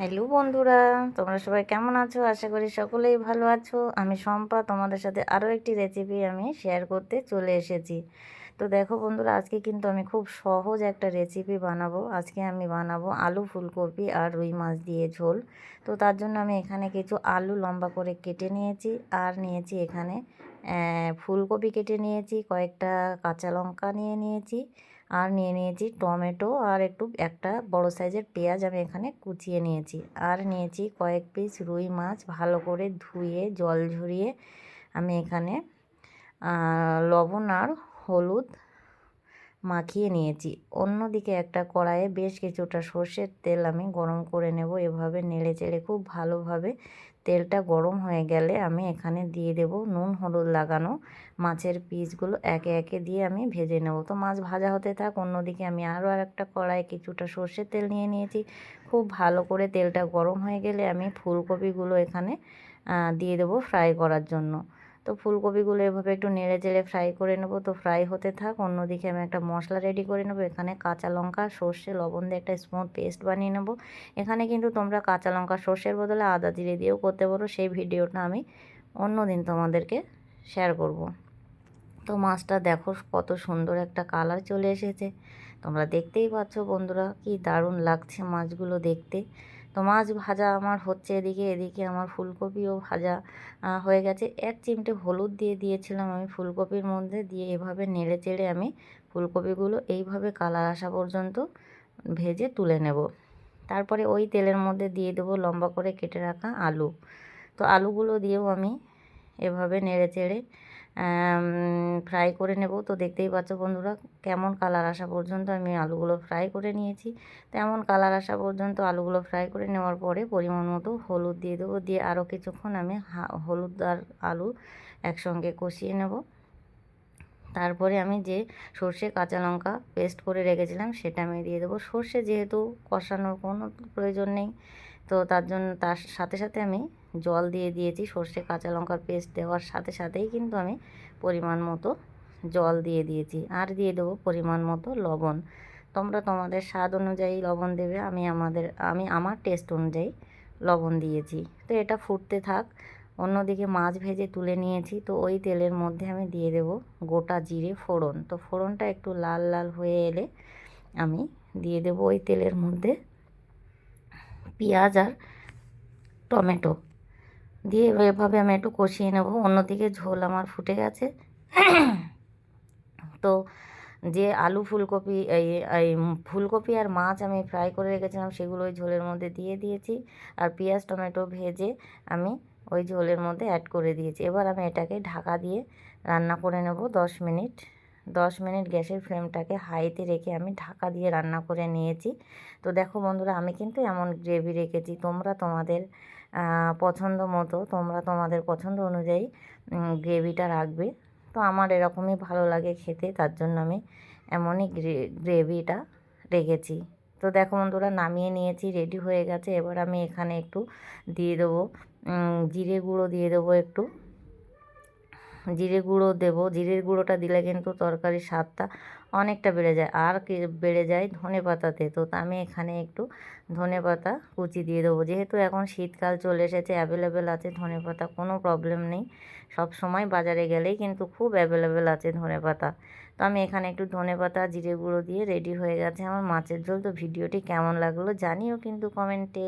Hello বন্ধুরা, তোমরা সবাই কেমন আছো? আশা করি সকলেই ভালো আছো। আমি শম্পা, তোমাদের সাথে আরও একটি রেসিপি আমি শেয়ার করতে চলে এসেছি। তো দেখো বন্ধুরা, আজকে কিন্তু আমি খুব সহজ একটা রেসিপি বানাবো। আজকে আমি বানাবো আলু ফুলকপি আর রুই মাছ দিয়ে ঝোল। তো তার জন্য আমি এখানে কিছু আলু লম্বা করে কেটে নিয়েছি আর নিয়েছি এখানে ফুলকপি কেটে নিয়েছি, কয়েকটা কাঁচা লঙ্কা নিয়ে নিয়েছি। আর নিয়ে নিয়েছি টমেটো আর একটু, একটা বড় সাইজের পেঁয়াজ আমি এখানে কুচিয়ে নিয়েছি। আর নিয়েছি কয়েক পিস রুই মাছ ভালো করে ধুয়ে, জল ঝরিয়ে আমি এখানে লবণ আর হলুদ মাখিয়ে নিয়েছি। অন্যদিকে একটা কড়াইয়ে বেশ কিছুটা সর্ষের তেল আমি গরম করে নেব। এভাবে নেড়ে চেড়ে খুব ভালোভাবে তেলটা গরম হয়ে গেলে আমি এখানে দিয়ে দেব নুন, হলুদ লাগানো মাছের পিসগুলো একে একে দিয়ে আমি ভেজে নেব। তো মাছ ভাজা হতে থাক, অন্যদিকে আমি আরও আর একটা কড়াই কিছুটা সর্ষের তেল নিয়ে নিয়েছি। খুব ভালো করে তেলটা গরম হয়ে গেলে আমি ফুলকপিগুলো এখানে দিয়ে দেবো ফ্রাই করার জন্য। তো ফুলকপিগুলো এভাবে একটু নেড়ে চেড়ে ফ্রাই করে নেব। তো ফ্রাই হতে থাক, অন্যদিকে আমি একটা মশলা রেডি করে নেব। এখানে কাঁচা লঙ্কা, সর্ষে, লবণ দিয়ে একটা স্মুথ পেস্ট বানিয়ে নেব। এখানে কিন্তু তোমরা কাঁচা লঙ্কা, সর্ষের বদলে আদা জিরে দিয়েও করতে পারো। সেই ভিডিওটা আমি অন্য দিন তোমাদেরকে শেয়ার করব। তো মাছটা দেখো কত সুন্দর একটা কালার চলে এসেছে। তোমরা দেখতেই পাচ্ছ বন্ধুরা, কি দারুণ লাগছে মাছগুলো দেখতে। তো মাছ ভাজা আমার হচ্ছে এদিকে এদিকে আমার ফুলকপিও ভাজা হয়ে গেছে। এক চিমটে হলুদ দিয়ে দিয়েছিলাম আমি ফুলকপির মধ্যে, দিয়ে এভাবে নেড়ে চেড়ে আমি ফুলকপিগুলো এইভাবে কালার আসা পর্যন্ত ভেজে তুলে নেব। তারপরে ওই তেলের মধ্যে দিয়ে দেবো লম্বা করে কেটে রাখা আলু। তো আলুগুলো দিয়েও আমি এভাবে নেড়ে চেড়ে ফ্রাই করে নেব। তো দেখতেই পাচ্ছ বন্ধুরা, কেমন কালার আসা পর্যন্ত আমি আলুগুলো ফ্রাই করে নিয়েছি। তেমন কালার আসা পর্যন্ত আলুগুলো ফ্রাই করে নেওয়ার পরে পরিমাণ মতো হলুদ দিয়ে দেবো। দিয়ে আরও কিছুক্ষণ আমি হলুদ আর আলু একসঙ্গে কষিয়ে নেব। তারপরে আমি যে সর্ষে কাঁচা লঙ্কা পেস্ট করে রেখেছিলাম, সেটা আমি দিয়ে দেবো। সর্ষে যেহেতু কষানোর কোনো প্রয়োজন নেই তো তার জন্য তার সাথে সাথে আমি জল দিয়ে দিয়েছি, সর্ষে, কাঁচা লঙ্কার পেস্ট দেওয়ার সাথে সাথেই কিন্তু আমি পরিমাণ মতো জল দিয়ে দিয়েছি। আর দিয়ে দেবো পরিমাণ মতো লবণ। তোমরা তোমাদের স্বাদ অনুযায়ী লবণ দেবে, আমি আমাদের, আমি আমার টেস্ট অনুযায়ী লবণ দিয়েছি। তো এটা ফুটতে থাক। অন্যদিকে মাছ ভেজে তুলে নিয়েছি, তো ওই তেলের মধ্যে আমি দিয়ে দেব গোটা জিরে ফোড়ন। তো ফোড়নটা একটু লাল লাল হয়ে এলে আমি দিয়ে দেব ওই তেলের মধ্যে পেঁয়াজ আর টমেটো। দিয়ে এভাবে আমি একটু কষিয়ে নেব। অন্যদিকে ঝোল আমার ফুটে গেছে। তো যে আলু ফুলকপি, এই ফুলকপি আর মাছ আমি ফ্রাই করে রেখেছিলাম, সেগুলো ওই ঝোলের মধ্যে দিয়ে দিয়েছি। আর পেঁয়াজ, টমেটো ভেজে আমি ওই ঝোলের মধ্যে অ্যাড করে দিয়েছি। এবার আমি এটাকে ঢাকা দিয়ে রান্না করে নেব দশ মিনিট। দশ মিনিট গ্যাসের ফ্লেমটাকে হাইতে রেখে আমি ঢাকা দিয়ে রান্না করে নিয়েছি। তো দেখো বন্ধুরা, আমি কিন্তু এমন গ্রেভি রেখেছি, তোমরা তোমাদের পছন্দ মতো, তোমরা তোমাদের পছন্দ অনুযায়ী গ্রেভিটা রাখবে। তো আমার এরকমই ভালো লাগে খেতে, তার জন্য আমি এমনই গ্রেভিটা রেখেছি। তো দেখো বন্ধুরা, নামিয়ে নিয়েছি, রেডি হয়ে গেছে। এবার আমি এখানে একটু দিয়ে দেবো জিরে গুঁড়ো দিয়ে দেবো একটু। জিরে গুঁড়ো দেবো। জিরের গুঁড়োটা দিলে কিন্তু তরকারির স্বাদটা অনেকটা বেড়ে যায়। আর বেড়ে যায়? ধনে পাতাতে। তো আমি এখানে একটু ধনে পাতা কুচি দিয়ে দেবো। যেহেতু এখন শীতকাল চলে এসেছে অ্যাভেলেবেল আছে ধনে পাতা, কোনো প্রবলেম নেই। সব সময় বাজারে গেলেই কিন্তু খুব অ্যাভেলেবেল আছে ধনে পাতা। তো আমি এখানে একটু ধনে পাতা, জিরে গুঁড়ো দিয়ে রেডি হয়ে গেছে। আমার মাছের ঝোল। তো ভিডিওটি কেমন লাগল জানিও কিন্তু কমেন্টে